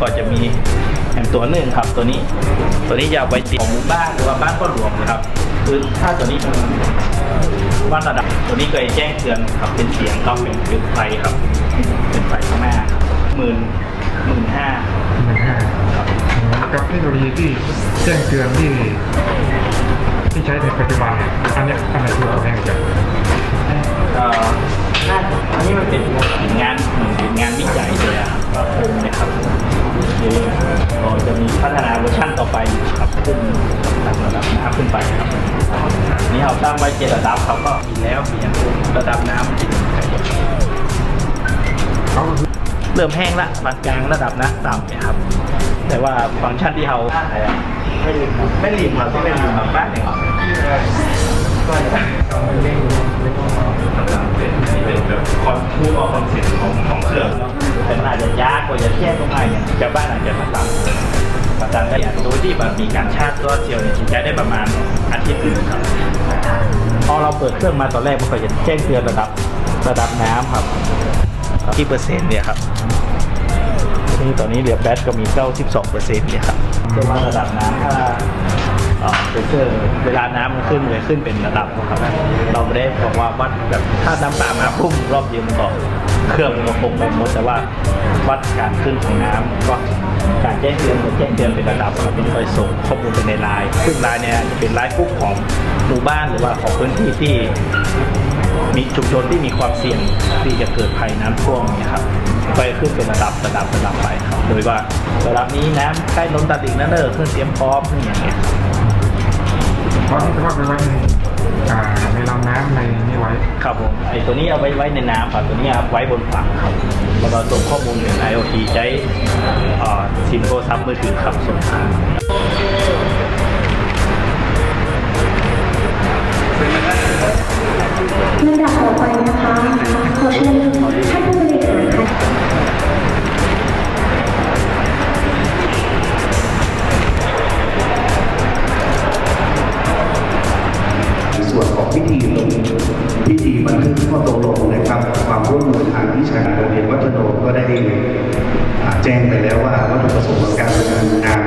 ตัวหนึ่งครับตัวนี้ตัวนี้จะเอาไปติดของหมู่บ้านหรือว่าบ้านก็หลวงนะครับคือถ้าตัวนี้เป็นบ้านระดับ ตัวนี้เคยแจ้งเตือนครับเป็นเสียงก็เป็นเป็นไฟครับ เป็นไฟข้างหน้าหมื่นหมื่นห้าหนึ่งห้ากับเทคโนโลยีที่แจ้งเตือนที่ที่ใช้ในปัจจุบันเนี่ยอันเนี้ยอันไหนที่เราแพงจังเอ่อน่าอันนี้มันเป็นงานเหมือนเป็นงานวิจัยเลยอะครับผมนะครับ เยวเราจะมีพัฒนาเวอร์ชันต่อไปครับขึ้นตัดระดับน้ำขึ้นไปครับนี่เราตั้งไว้เจ็ดระดับเขาก็มีแล้วมีอย่างอื่นระดับน้ำที่ขยับเขาก็คือเริ่มแห้งละปานกลางระดับน้ำต่ำเนี่ยครับ แต่ว่าฟังก์ชันที่เราไม่ลืมครับไม่ลืมครับไม่ลืมครับบ้านเนี่ยครับ มาตั้งได้อย่างโดยที่แบบมีการชาร์จตัวเดียวเนี่ยใช้ได้ประมาณอาทิตย์หนึงครับพอเราเปิดเครื่องมาตอนแรกมันก็จะแจ้งเตือนระดับระดับน้ำครับที่เปอร์เซ็นต์เนี่ยครับนี่ตอนนี้เหลือแบตก็มี 92เปอร์เซ็นต์เนี่ยครับเรียกว่าระดับน้ำถ้าเอ่อเซนเซอร์เวลาน้ำมันขึ้นเลยขึ้นเป็นระดับนะครับเราไม่ได้บอกว่าวัดแบบถ้าน้ำตามาพุ่มรอบเดียวมันก็เครื่องมันก็คงไปหมดแต่ว่าวัดการขึ้นของน้ำก็ การแจ้งเตือนจะแจ้งเตือนเป็นระดับครับเป็นคอยส่งข้อมูลไปในไลน์ซึ่งไลน์เนี่ยจะเป็นไลน์กรุ๊ปของหมู่บ้านหรือว่าของพื้นที่ที่ มีชุมชนที่มีความเสี่ยงที่จะเกิดภัยน้ำท่วมเนี่ยครับก็จะขึ้นเป็นระดับระดับระดับไปครับโดยว่าระดับนี้น้ำใกล้ล้นตลิ่งนั่นเด้อขึ้นเตรียมพร้อมขึ้นอย่างเงี้ยเพราะที่จะว่าไปไว้ในอ่าในลำน้ำในนี่ไว้ ครับผมไอ้ตัวนี้เอาไว้ไว้ในน้ำครับตัวนี้เอาไว้บนฝั่งครับ แล้วก็ส่งข้อมูลถึง IoT ใช้ซิมโทรศัพท์มือถือครับส่งทาง